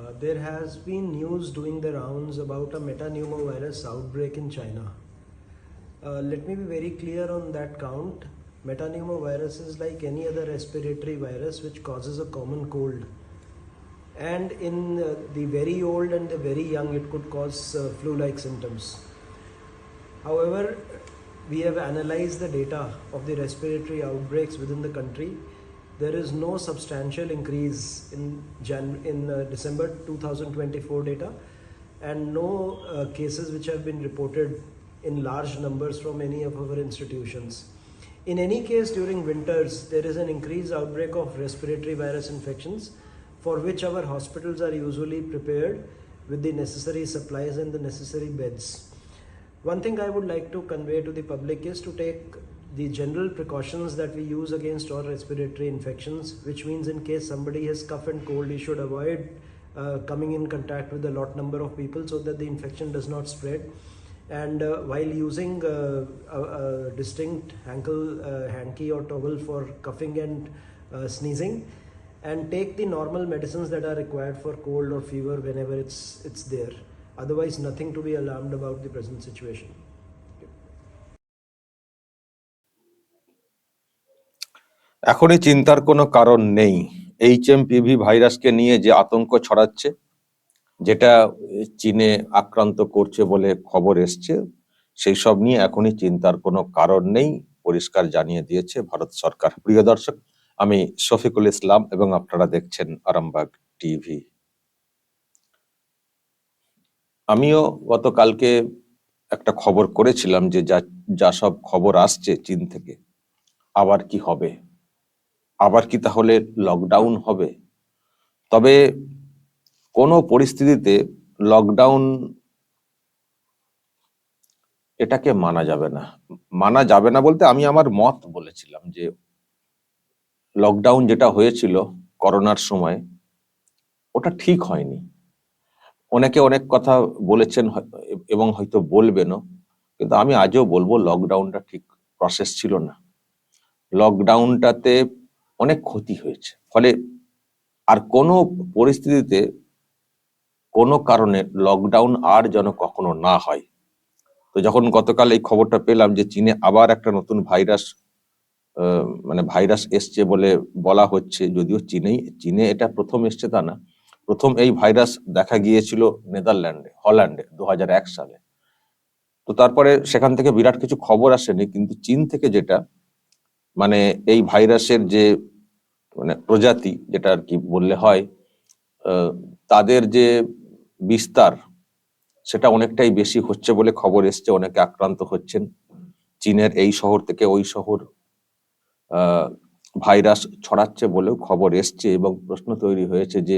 Uh, there has been news doing the rounds about a metapneumovirus outbreak in China. Uh, let me be very clear on that count. Metapneumovirus is like any other respiratory virus which causes a common cold. And in uh, the very old and the very young, it could cause uh, flu like symptoms. However, we have analyzed the data of the respiratory outbreaks within the country. There is no substantial increase in Jan- in uh, December 2024 data, and no uh, cases which have been reported in large numbers from any of our institutions. In any case, during winters, there is an increased outbreak of respiratory virus infections, for which our hospitals are usually prepared with the necessary supplies and the necessary beds. One thing I would like to convey to the public is to take the general precautions that we use against all respiratory infections, which means in case somebody has cough and cold, he should avoid uh, coming in contact with a lot number of people so that the infection does not spread. And uh, while using uh, a, a distinct ankle uh, hanky or towel for coughing and uh, sneezing, and take the normal medicines that are required for cold or fever whenever it's it's there. Otherwise, nothing to be alarmed about the present situation. এখনই চিন্তার কোনো কারণ নেই। H M PV ভাইরাসকে নিয়ে যে আতঙ্ক ছড়াচ্ছে, যেটা চীনে আক্রান্ত করছে বলে খবর এসছে, সেই সব নিয়ে এখনই চিন্তার কোনো কারণ নেই, পরিষ্কার জানিয়ে দিয়েছে ভারত সরকার। প্রিয় দর্শক, আমি শফিকুল ইসলাম এবং আপনারা দেখছেন আরামবাগ টিভি। আমিও গতকালকে একটা খবর করেছিলাম যে যা যা সব খবর আসছে চীন থেকে, আবার কি হবে? আবার কি তাহলে লকডাউন হবে? তবে কোনো পরিস্থিতিতে লকডাউন এটাকে মানা যাবে না। মানা যাবে না বলতে আমি আমার মত বলেছিলাম যে লকডাউন যেটা হয়েছিল করোনার সময়, ওটা ঠিক হয়নি। অনেকে অনেক কথা বলেছেন এবং হয়তো বলবেনও, কিন্তু আমি আজও বলব লকডাউনটা ঠিক প্রসেস ছিল না। লকডাউনটাতে অনেক ক্ষতি হয়েছে। ফলে আর কোনো পরিস্থিতিতে কোনো কারণে লকডাউন আর যেন কখনো না হয়। তো যখন গতকাল এই খবরটা পেলাম যে চীনে আবার একটা নতুন ভাইরাস মানে ভাইরাস এসছে বলে বলা হচ্ছে, যদিও চীনেই, চীনে এটা প্রথম এসছে তা না। প্রথম এই ভাইরাস দেখা গিয়েছিল নেদারল্যান্ডে, হল্যান্ডে দু হাজার এক সালে। তো তারপরে সেখান থেকে বিরাট কিছু খবর আসেনি, কিন্তু চীন থেকে যেটা মানে এই ভাইরাসের যে মানে প্রজাতি যেটা আর কি বললে হয় তাদের যে বিস্তার সেটা অনেকটাই বেশি হচ্ছে বলে খবর এসছে, অনেকে আক্রান্ত হচ্ছেন। চীনের এই শহর থেকে ওই শহর ভাইরাস ছড়াচ্ছে বলেও খবর এসছে এবং প্রশ্ন তৈরি হয়েছে যে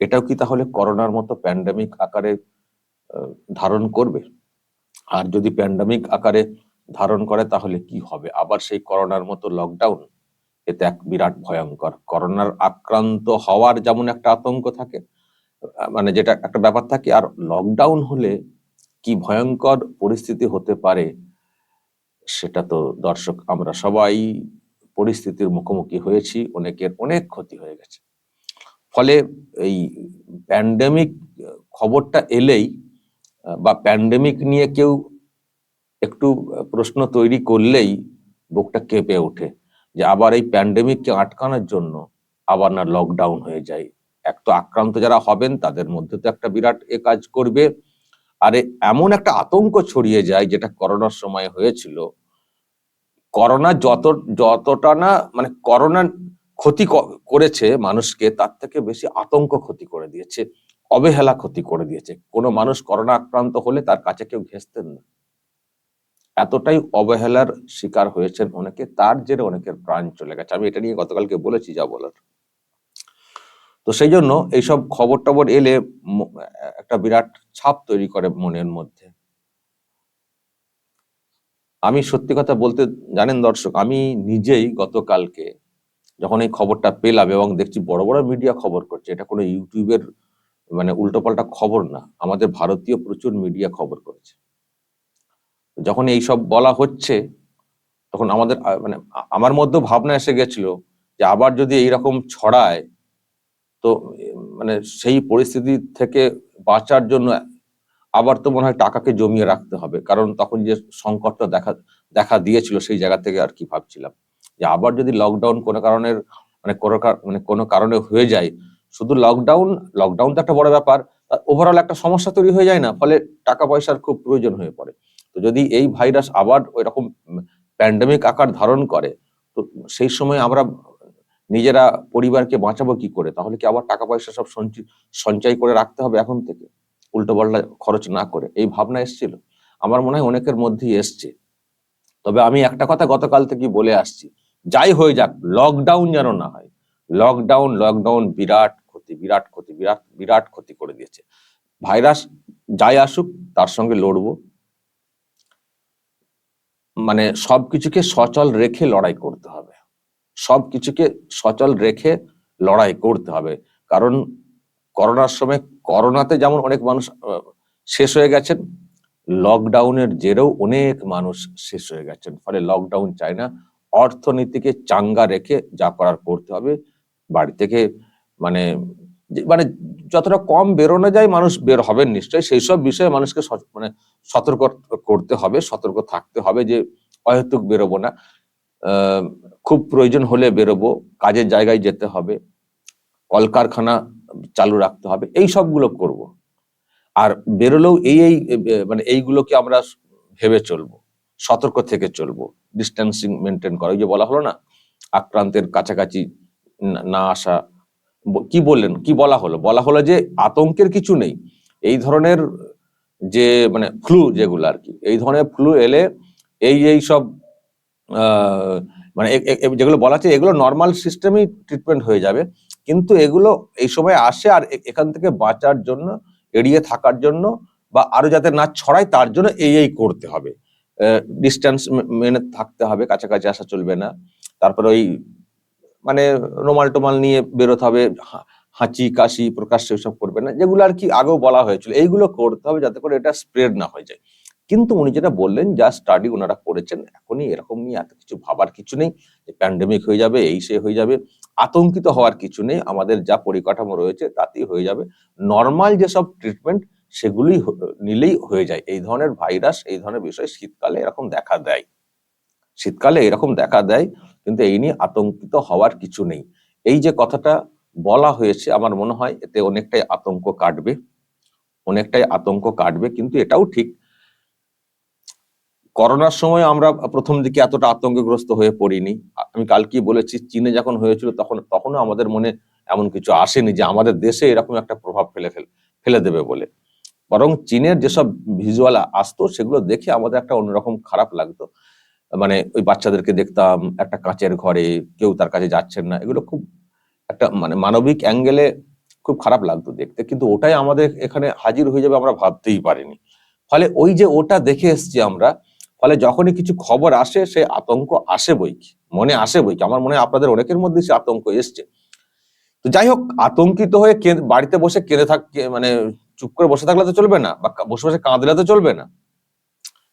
এটাও কি তাহলে করোনার মতো প্যান্ডামিক আকারে ধারণ করবে? আর যদি প্যান্ডামিক আকারে ধারণ করে তাহলে কি হবে? আবার সেই করোনার মতো লকডাউন এতে এক বিরাট ভয়ঙ্কর। করোনার আক্রান্ত হওয়ার যেমন একটা আতঙ্ক থাকে মানে যেটা একটা ব্যাপার থাকে, আর লকডাউন হলে কি ভয়ঙ্কর পরিস্থিতি হতে পারে সেটা তো দর্শক আমরা সবাই পরিস্থিতির মুখোমুখি হয়েছি, অনেকের অনেক ক্ষতি হয়ে গেছে। ফলে এই প্যান্ডেমিক খবরটা এলেই বা প্যান্ডেমিক নিয়ে কেউ একটু প্রশ্ন তৈরি করলেই বুকটা কেঁপে ওঠে। যে আবার এই প্যান্ডেমিককে আটকানোর জন্য আবার না লকডাউন হয়ে যায়। এক তো আক্রান্ত যারা হবেন, তাদের মধ্যে তো একটা বিরাট এ কাজ করবে। আরে এমন একটা আতঙ্ক ছড়িয়ে যায়, যেটা করোনার সময় হয়েছিল। করোনা যত, যতটা না মানে করোনা ক্ষতি করেছে মানুষকে, তার থেকে বেশি আতঙ্ক ক্ষতি করে দিয়েছে। অবহেলা ক্ষতি করে দিয়েছে। কোনো মানুষ করোনা আক্রান্ত হলে তার কাছে কেউ ঘেঁষতেন না। এতটাই অবহেলার শিকার হয়েছেন অনেকে, তার জেরে অনেকের প্রাণ চলে গেছে। আমি এটা নিয়ে গতকালকে বলেছি যা বলার। তো সেই জন্য এইসব খবর টবর এলে একটা বিরাট ছাপ তৈরি করে মনের মধ্যে। আমি সত্যি কথা বলতে, জানেন দর্শক, আমি নিজেই গতকালকে যখন এই খবরটা পেলাম এবং দেখছি বড় বড় মিডিয়া খবর করছে, এটা কোনো ইউটিউবের মানে উল্টোপাল্টা খবর না, আমাদের ভারতীয় প্রচুর মিডিয়া খবর করেছে। যখন এই সব বলা হচ্ছে, তখন আমাদের মানে আমার মধ্যে ভাবনা এসে গেছিল যে আবার যদি এইরকম ছড়ায়, তো মানে সেই পরিস্থিতি থেকে বাঁচার জন্য আবার তো মনে হয় টাকাকে জমিয়ে রাখতে হবে। কারণ তখন যে সংকটটা দেখা দেখা দিয়েছিল সেই জায়গা থেকে আর কি ভাবছিলাম। যে আবার যদি লকডাউন কোনো কারণের মানে কোনো মানে কোনো কারণে হয়ে যায়, শুধু লকডাউন লকডাউন তো একটা বড় ব্যাপার ওভারঅল একটা সমস্যা তৈরি হয়ে যায় না, ফলে টাকা পয়সার খুব প্রয়োজন হয়ে পড়ে। তো যদি এই ভাইরাস আবার ওই রকম প্যান্ডেমিক আকার ধারণ করে, তো সেই সময় আমরা নিজেরা পরিবারকে বাঁচাবো কি করে? তাহলে কি আবার টাকা পয়সা সব সঞ্চয় সঞ্চয় করে রাখতে হবে এখন থেকে? উল্টো পাল্টা খরচ না করে। এই ভাবনা এসেছিল। আমার মনে হয় অনেকের মধ্যেই এসছে। তবে আমি একটা কথা গতকাল থেকে বলে আসছি। যাই হয়ে যাক লকডাউন যেন না হয়। লকডাউন লকডাউন বিরাট ক্ষতি বিরাট ক্ষতি, বিরাট বিরাট ক্ষতি করে দিয়েছে। ভাইরাস যাই আসুক, তার সঙ্গে লড়বো। মানে সবকিছুকে সচল রেখে লড়াই করতে হবে। সবকিছুকে সচল রেখে লড়াই করতে হবে। কারণ করোনার সময় করোনাতে যেমন অনেক মানুষ শেষ হয়ে গেছেন, লকডাউনের জেরেও অনেক মানুষ শেষ হয়ে গেছেন। ফলে লকডাউন চাই না, অর্থনীতিকে চাঙ্গা রেখে যা করার করতে হবে। বাড়ি থেকে মানে মানে যতটা কম বেরোনো যায় মানুষ বের হবেন নিশ্চয়ই। সেই সব বিষয়ে মানুষকে মানে সতর্ক করতে হবে, সতর্ক থাকতে হবে যে অহেতুক বেরোবো না। খুব প্রয়োজন হলে বেরোবো, কাজের জায়গায় যেতে হবে, কলকারখানা চালু রাখতে হবে, এই সবগুলো করব। আর বেরোলেও এই এই মানে এইগুলোকে আমরা ভেবে চলবো, সতর্ক থেকে চলবো ডিস্টেন্সিং মেনটেন করা। ওই যে বলা হলো না, আক্রান্তের কাছাকাছি না- আসা কি বললেন? কি বলা হলো? বলা হলো যে আতঙ্কের কিছু নেই। এই ধরনের যে মানে ফ্লু যেগুলো আর কি, এই ধরনের ফ্লু এলে এই এই সব মানে যেগুলো বলা আছে এগুলো নর্মাল সিস্টেমেই ট্রিটমেন্ট হয়ে যাবে। কিন্তু এগুলো এই সময় আসে আর এখান থেকে বাঁচার জন্য, এড়িয়ে থাকার জন্য বা আরও যাতে না ছড়ায় তার জন্য এই এই করতে হবে। ডিস্টেন্স মেনে থাকতে হবে, কাছাকাছি আসা চলবে না। তারপরে ওই মানে রোমাল টোমাল নিয়ে বেরোতে হবে হাঁচি, কাশি, প্রকাশ্যে সব করবে না, যেগুলো আর কি আগেও বলা হয়েছিল। এইগুলো করতে হবে যাতে করে এটা স্প্রেড না হয়ে যায়। কিন্তু উনি যেটা বললেন, যা স্টাডি ওনারা করেছেন, এখনই এরকম নিয়ে এত কিছু ভাবার কিছু নেই যে প্যান্ডেমিক হয়ে যাবে, এই সে হয়ে যাবে, আতঙ্কিত হওয়ার কিছু নেই, আমাদের যা পরিকাঠামো রয়েছে তাতেই হয়ে যাবে। নর্মাল যেসব ট্রিটমেন্ট সেগুলি নিলেই হয়ে যায়। এই ধরনের ভাইরাস এই ধরনের বিষয় শীতকালে এরকম দেখা দেয়। শীতকালে এরকম দেখা দেয় কিন্তু এই নিয়ে আতঙ্কিত হওয়ার কিছু নেই। এই যে কথাটা বলা হয়েছে, আমার মনে হয় এতে অনেকটাই আতঙ্ক কাটবে। অনেকটাই আতঙ্ক কাটবে, কিন্তু এটাও ঠিক। করোনার সময় আমরা প্রথম দিকে এতটা আতঙ্কগ্রস্ত হয়ে পড়িনি। আমি কালকেই বলেছি, চীনে যখন হয়েছিল তখন, তখনও আমাদের মনে এমন কিছু আসেনি যে আমাদের দেশে এরকম একটা প্রভাব ফেলে ফেল, ফেলে দেবে বলে। বরং চীনের যেসব ভিজুয়াল আসতো, সেগুলো দেখে আমাদের একটা অন্যরকম খারাপ লাগতো। মানে ওই বাচ্চাদেরকে দেখতাম, একটা কাঁচের ঘরে, কেউ তার কাছে যাচ্ছেন না। এগুলো খুব একটা মানে মানবিক অ্যাঙ্গেলে খুব খারাপ লাগতো দেখতে। কিন্তু ওটাই আমাদের এখানে হাজির হয়ে যাবে আমরা ভাবতেই পারিনি। ফলে ওই যে ওটা দেখে এসছি আমরা, ফলে যখনই কিছু খবর আসে, সে আতঙ্ক আসে বই কি, মনে আসে বই কি। আমার মনে হয় আপনাদের অনেকের মধ্যে সে আতঙ্ক এসছে। তো যাই হোক, আতঙ্কিত হয়ে বাড়িতে বসে কেঁদে থাক মানে চুপ করে বসে থাকলে তো চলবে না, বা বসে বসে কাঁদলে তো চলবে না।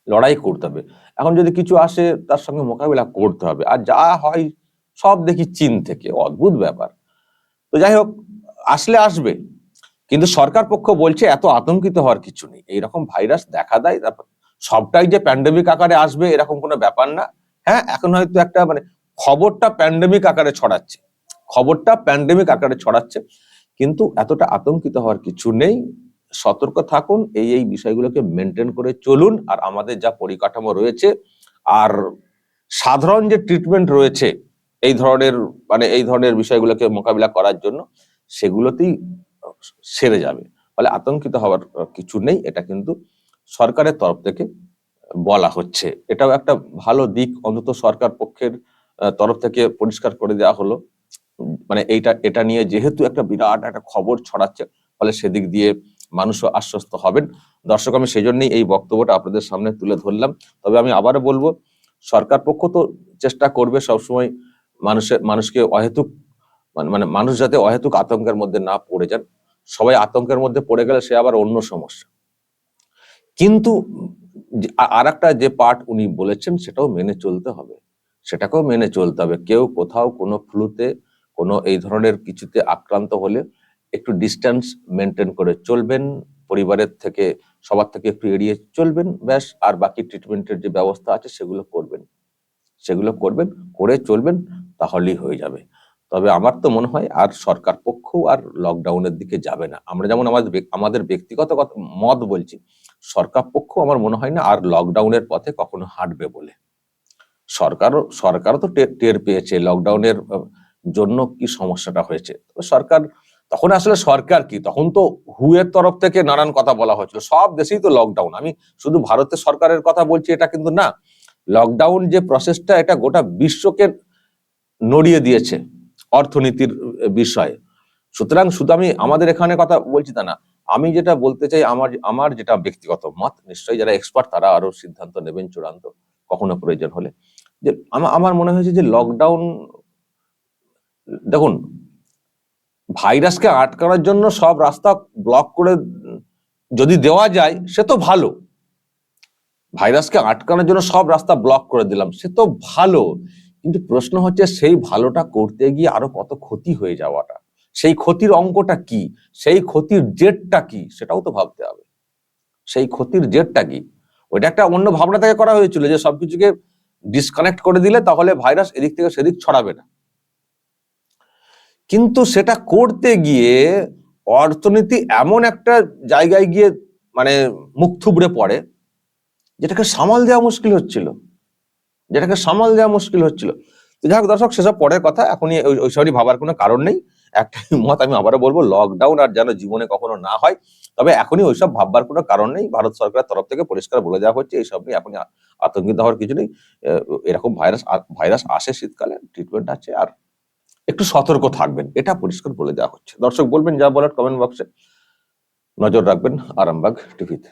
লড়াই করতে হবে। এখন যদি কিছু আসে, তার সঙ্গে মোকাবিলা করতে হবে। আর যা হয়, সব দেখি চীন থেকে। অদ্ভুত ব্যাপার। তো যাই হোক, আসলে আসবে। কিন্তু সরকার পক্ষ বলছে, এত আতঙ্কিত হওয়ার কিছু নেই। এইরকম ভাইরাস দেখা দেয়, তারপর সবটাই যে প্যান্ডেমিক আকারে আসবে, এরকম কোনো ব্যাপার না। হ্যাঁ এখন হয়তো একটা মানে খবরটা প্যান্ডেমিক আকারে ছড়াচ্ছে। খবরটা প্যান্ডেমিক আকারে ছড়াচ্ছে। কিন্তু এতটা আতঙ্কিত হওয়ার কিছু নেই। সতর্ক থাকুন, এই এই বিষয়গুলোকে মেনটেন করে চলুন আর আমাদের যা পরিকাঠামো রয়েছে আর সাধারণ যে ট্রিটমেন্ট রয়েছে এই ধরনের মানে এই ধরনের বিষয়গুলোকে মোকাবিলা করার জন্য সেগুলোতেই সেরে যাবে। ফলে আতঙ্কিত হওয়ার কিছু নেই, এটা কিন্তু সরকারের তরফ থেকে বলা হচ্ছে। এটাও একটা ভালো দিক, অন্তত সরকার পক্ষের তরফ থেকে পরিষ্কার করে দেওয়া হলো। মানে এইটা, এটা নিয়ে যেহেতু একটা বিরাট একটা খবর ছড়াচ্ছে, ফলে সেদিক দিয়ে মানুষও আশ্বস্ত হবেন। দর্শক, আমি সেই জন্যই এই বক্তব্যটা আপনাদের সামনে তুলে ধরলাম। তবে আমি আবারও বলব, সরকার পক্ষ তো চেষ্টা করবে সবসময় মানুষের মানুষকে অহেতুক মানে মানে মানুষ যাতে অহেতুক আতঙ্কের মধ্যে না পড়ে যান। সবাই আতঙ্কের মধ্যে পড়ে গেলে সে আবার অন্য সমস্যা। কিন্তু আর একটা যে পার্ট উনি বলেছেন সেটাও মেনে চলতে হবে। সেটাকেও মেনে চলতে হবে। কেউ কোথাও কোনো ফ্লুতে কোনো এই ধরনের কিছুতে আক্রান্ত হলে একটু ডিস্টেন্স মেনটেন করে চলবেন, পরিবারের থেকে, সবার থেকে একটু এড়িয়ে চলবেন, ব্যাস, আর বাকি ট্রিটমেন্টের যে ব্যবস্থা আছে সেগুলো করবেন। সেগুলো করবেন, করে চলবেন, তাহলেই হয়ে যাবে। তবে আমার তো মনে হয় আর সরকার পক্ষ আর লকডাউনের দিকে যাবে না। আমরা যেমন আমাদের আমাদের ব্যক্তিগত মত বলছি, সরকার পক্ষ আমার মনে হয় না আর লকডাউনের পথে কখনো হাঁটবে বলে। সরকারও সরকারও তো টের পেয়েছে লকডাউনের জন্য কি সমস্যাটা হয়েছে। সরকার তখন আসলে সরকার কি? তখন তো হুয়ের তরফ থেকে নানান কথা বলা হয়েছিল। সব দেশেই তো লকডাউন আমি শুধু ভারতের সরকারের কথা বলছি, এটা কিন্তু না। লকডাউন যে প্রসেসটা এটা গোটা বিশ্বকে নড়িয়ে দিয়েছে অর্থনীতির বিষয়ে। সুতরাং শুধু আমি আমাদের এখানে কথা বলছি তা না। আমি যেটা বলতে চাই, আমার আমার যেটা ব্যক্তিগত মত, নিশ্চয়ই যারা এক্সপার্ট তারা আরও সিদ্ধান্ত নেবেন চূড়ান্ত, কখনো প্রয়োজন হলে। যে আমার মনে হয়েছে যে লকডাউন দেখুন ভাইরাসকে আটকানোর জন্য সব রাস্তা ব্লক করে যদি দেওয়া যায়, সে তো ভালো। ভাইরাসকে আটকানোর জন্য সব রাস্তা ব্লক করে দিলাম, সে তো ভালো। কিন্তু প্রশ্ন হচ্ছে, সেই ভালোটা করতে গিয়ে আরও কত ক্ষতি হয়ে যাওয়াটা? সেই ক্ষতির অঙ্কটা কি? সেই ক্ষতির জেটটা কি? সেটাও তো ভাবতে হবে। সেই ক্ষতির জেটটা কি? ওইটা একটা অন্য ভাবনা থেকে করা হয়েছিল যে সবকিছুকে ডিসকানেক্ট করে দিলে তাহলে ভাইরাস এদিক থেকে সেদিক ছড়াবে না। কিন্তু সেটা করতে গিয়ে অর্থনীতি এমন একটা জায়গায় গিয়ে মানে মুখ থুবড়ে পড়ে, যেটাকে সামাল দেওয়া মুশকিল হচ্ছিল। যেটাকে সামাল দেওয়া মুশকিল হচ্ছিল। যাই হোক দর্শক, সেসব পরের কথা, এখনই ওই- সবই ভাবার কোনো কারণ নেই। একটাই মত আমি আবারও বলব লকডাউন আর যেন জীবনে কখনো না হয়। তবে এখনই ওইসব ভাববার কোনো কারণ নেই। ভারত সরকারের তরফ থেকে পরিষ্কার বলে দেওয়া হচ্ছে, এইসব নিয়ে এখনই আতঙ্কিত হওয়ার কিছু নেই। এরকম ভাইরাস ভাইরাস আসে শীতকালে ট্রিটমেন্ট আছে। আর একটু সতর্ক থাকবেন। এটা পরিষ্কার বলে দেওয়া হচ্ছে। দর্শক বলবেন যা বলার কমেন্ট বক্সে নজর রাখবেন। আরামবাগ টিভিতে।